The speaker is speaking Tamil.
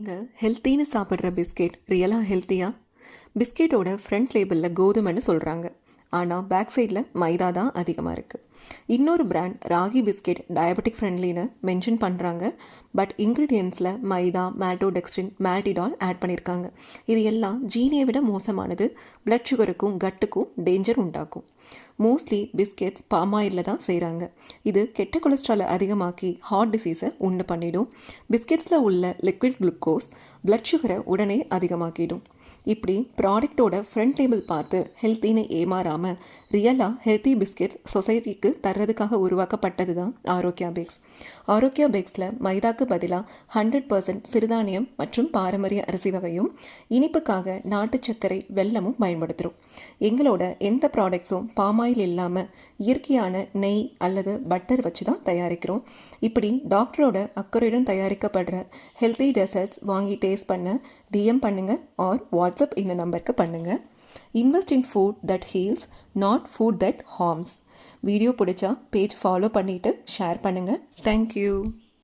இங்கே ஹெல்த்தின்னு சாப்பிட்ற பிஸ்கெட் ரியலாக ஹெல்த்தியா பிஸ்கெட்டோட ஃப்ரண்ட் லேபிளில் கோதுமைன்னு சொல்கிறாங்க ஆனால் பேக் சைடில் மைதா தான் அதிகமாக இருக்குது இன்னொரு பிராண்ட் ராகி பிஸ்கெட் டயபெட்டிக் ஃப்ரெண்ட்லின்னு மென்ஷன் பண்ணுறாங்க பட் இன்க்ரீடியன்ஸில் மைதா மேட்டோடெக்ஸ்ட்ரின் மேல்டிடால் ஆட் பண்ணியிருக்காங்க இது எல்லாம் ஜீனியை விட மோசமானது. பிளட் சுகருக்கும் கட்டுக்கும் டேஞ்சர் உண்டாக்கும். மோஸ்ட்லி பிஸ்கெட்ஸ் பாமாயிலில் தான் செய்கிறாங்க இது கெட்ட கொலஸ்ட்ராலை அதிகமாக்கி ஹார்ட் டிசீஸை உண்டு பண்ணிடும். பிஸ்கெட்ஸில் உள்ள லிக்விட் குளுக்கோஸ் பிளட் சுகரை உடனே அதிகமாக்கிடும். இப்படி ப்ராடக்ட்டோட ஃப்ரண்ட் லேபிள் பார்த்து ஹெல்த்தின்னு ஏமாறாமல் ரியலாக ஹெல்த்தி பிஸ்கெட்ஸ் சொசைட்டிக்கு தர்றதுக்காக உருவாக்கப்பட்டது தான் ஆரோக்கியா பேக்ஸ். ஆரோக்கியா பேக்ஸில் மைதாக்கு பதிலாக ஹண்ட்ரட் பர்சன்ட் சிறுதானியம் மற்றும் பாரம்பரிய அரிசி வகையும் இனிப்புக்காக நாட்டு சர்க்கரை வெல்லமும் பயன்படுத்துகிறோம் எங்களோட எந்த ப்ராடக்ட்ஸும் பாமாயில் இல்லாமல் இயற்கையான நெய் அல்லது பட்டர் வச்சு தான் தயாரிக்கிறோம். இப்படி டாக்டரோட அக்கறையுடன் தயாரிக்கப்படுற ஹெல்த்தி டெசர்ட்ஸ் வாங்கி டேஸ்ட் பண்ண டிஎம் பண்ணுங்கள் ஆர் வாட்ஸ் வாட்ஸ்அப் இந்த நம்பருக்கு பண்ணுங்கள் invest in food that heals not food that harms video பிடிச்சா பேஜ் ஃபாலோ பண்ணிவிட்டு ஷேர் பண்ணுங்கள் தேங்க்யூ